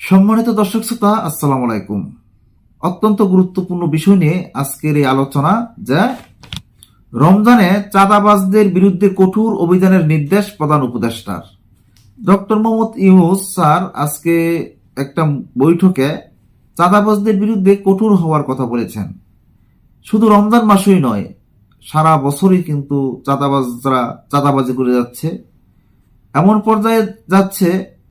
সম্মানিত দর্শক শ্রোতা, আসসালামু আলাইকুম। অত্যন্ত গুরুত্বপূর্ণ বিষয় নিয়ে আজকের এই আলোচনা যে রমজানে চাঁদাবাজদের বিরুদ্ধে কঠোর অভিযানের নির্দেশ প্রধান উপদেষ্টার। ডক্টর মোহাম্মদ ইউনুস স্যার আজকে একটা বৈঠকে চাঁদাবাজদের বিরুদ্ধে কঠোর হওয়ার কথা বলেছেন। শুধু রমজান মাসই নয়, সারা বছরই কিন্তু চাঁদাবাজরা চাঁদাবাজি করে যাচ্ছে। এমন পর্যায়ে যাচ্ছে,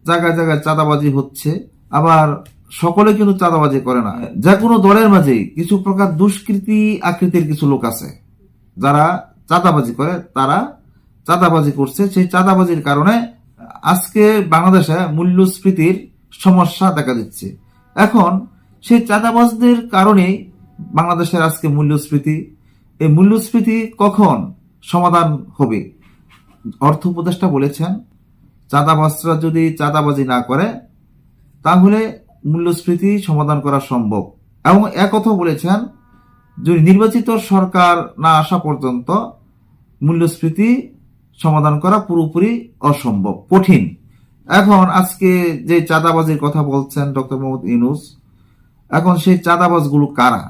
জায়গায় জায়গায় চাঁদাবাজি হচ্ছে। আবার সকলে কিন্তু চাঁদাবাজি করে না। যে কোনো দলের মাঝেই কিছু প্রকার দুষ্কৃতি আকৃতির কিছু লোক আছে, যারা চাঁদাবাজি করে, তারা চাঁদাবাজি করছে। সেই চাঁদাবাজির কারণে আজকে বাংলাদেশে মূল্যস্ফীতির সমস্যা দেখা দিচ্ছে। এখন সেই চাঁদাবাজদের কারণেই বাংলাদেশের আজকে মূল্যস্ফীতি। এই মূল্যস্ফীতি কখন সমাধান হবে? অর্থ উপদেষ্টা বলেছেন, চাঁদাবাজরা যদি চাঁদাবাজি না করে তাহলে মূল্যস্ফীতি সমাধান করা সম্ভব। এবং একথা বলেছেন, যদি নির্বাচিত সরকার না আসা পর্যন্ত মূল্যস্ফীতি সমাধান করা পুরোপুরি অসম্ভব, কঠিন। এখন আজকে যে চাঁদাবাজির কথা বলছেন ডক্টর মোহাম্মদ ইউনুস, এখন সেই চাঁদাবাজগুলো কারা?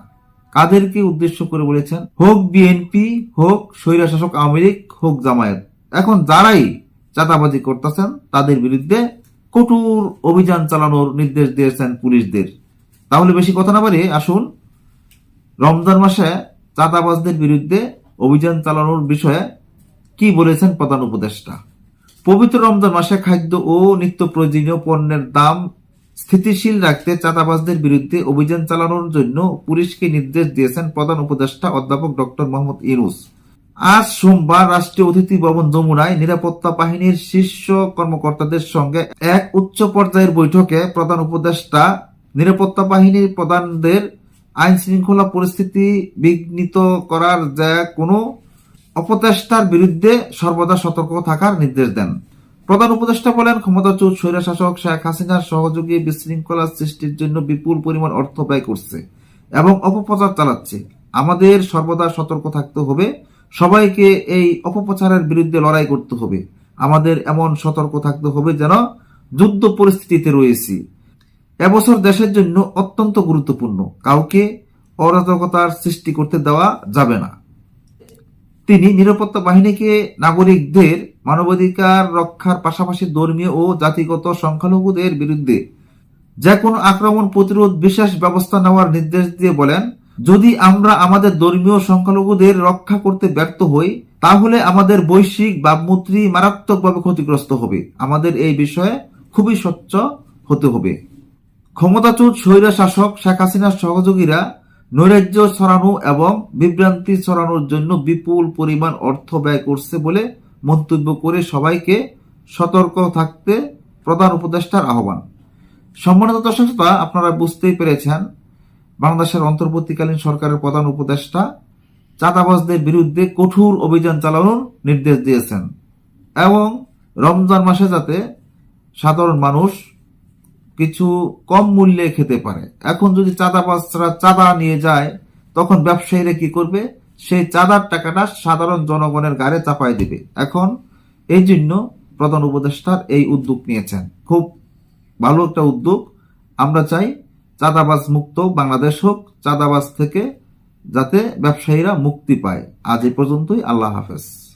কাদেরকে উদ্দেশ্য করে বলেছেন, হোক বিএনপি, হোক স্বৈরাশাসক আওয়ামী লীগ, হোক জামায়াত। এখন যারাই চাঁদাবাজি করতেছেন, তাদের বিরুদ্ধে কঠোর অভিযান চালানোর নির্দেশ দিয়েছেন পুলিশদের। তাহলে বেশি কথা না বাড়িয়ে আসুন। রমজান মাসে চাঁদাবাজদের বিরুদ্ধে অভিযান চালানোর বিষয়ে কি বলেছেন প্রধান উপদেষ্টা? পবিত্র রমজান মাসে খাদ্য ও নিত্য প্রয়োজনীয় পণ্যের দাম স্থিতিশীল রাখতে চাঁদাবাজদের বিরুদ্ধে অভিযান চালানোর জন্য পুলিশকে নির্দেশ দিয়েছেন প্রধান উপদেষ্টা অধ্যাপক ডক্টর মোহাম্মদ ইউনুস। আজ সোমবার রাষ্ট্রীয় অতিথি ভবন যমুনায় নিরাপত্তা বাহিনীর শীর্ষ কর্মকর্তাদের সঙ্গে এক উচ্চ পর্যায়ের বৈঠকে প্রধান উপদেষ্টা, নিরাপত্তা বাহিনীর প্রধানদের আইন শৃঙ্খলা পরিস্থিতি বিঘ্নিত করার যে কোনো অপচেষ্টার বিরুদ্ধে সর্বদা সতর্ক থাকার নির্দেশ দেন। প্রধান উপদেষ্টা বলেন, ক্ষমতাচ্যুত স্বৈরশাসক শেখ হাসিনার সহযোগী বিশৃঙ্খলা সৃষ্টির জন্য বিপুল পরিমাণ অর্থ ব্যয় করছে এবং অপপ্রচার চালাচ্ছে। আমাদের সর্বদা সতর্ক থাকতে হবে। সবাইকে এই অপপ্রচারের বিরুদ্ধে লড়াই করতে হবে। আমাদের এমন সতর্ক থাকতে হবে যেন যুদ্ধ পরিস্থিতিতে রয়েছি। এবছর দেশের জন্য অত্যন্ত গুরুত্বপূর্ণ। কাউকে অরাজকতার সৃষ্টি করতে দেওয়া যাবে না। তিনি নিরাপত্তা বাহিনীকে নাগরিকদের মানবাধিকার রক্ষার পাশাপাশি ধর্মীয় ও জাতিগত সংখ্যালঘুদের বিরুদ্ধে যে কোনো আক্রমণ প্রতিরোধ বিশেষ ব্যবস্থা নেওয়ার নির্দেশ দিয়ে বলেন যদি আমরা আমাদের ধর্মীয় সংখ্যালঘুদের রক্ষা করতে ব্যর্থ হই, তাহলে আমাদের বৈশ্বিক ভাবমূর্তি মারাত্মকভাবে ক্ষতিগ্রস্ত হবে। আমাদের এই বিষয়ে খুবই স্বচ্ছ হতে হবে। ক্ষমতাচ্যুত স্বৈরা শাসক শেখ হাসিনার সহযোগীরা নৈরাজ্য ছড়ানো এবং বিভ্রান্তি ছড়ানোর জন্য বিপুল পরিমাণ অর্থ ব্যয় করছে বলে মন্তব্য করে সবাইকে সতর্ক থাকতে প্রধান উপদেষ্টার আহ্বান। সম্মানিত দর্শক আপনারা বুঝতেই পেরেছেন বাংলাদেশের অন্তর্বর্তীকালীন সরকারের প্রধান উপদেষ্টা চাঁদাবাজদের বিরুদ্ধে কঠোর অভিযান চালানোর নির্দেশ দিয়েছেন এবং রমজান মাসে যাতে সাধারণ মানুষ কিছু কম মূল্যে খেতে পারে। এখন যদি চাঁদাবাজরা চাঁদা নিয়ে যায়, তখন ব্যবসায়ীরা কি করবে? সেই চাঁদার টাকাটা সাধারণ জনগণের গাড়ে চাপাই দিবে। এখন এই জন্য প্রধান উপদেষ্টার এই উদ্যোগ নিয়েছেন। খুব ভালো একটা উদ্যোগ। আমরা চাই চাঁদাবাজ মুক্ত বাংলাদেশ হোক, চাঁদাবাজ থেকে যাতে ব্যবসায়ীরা মুক্তি পায়। আজ এই পর্যন্তই, আল্লাহ হাফেজ।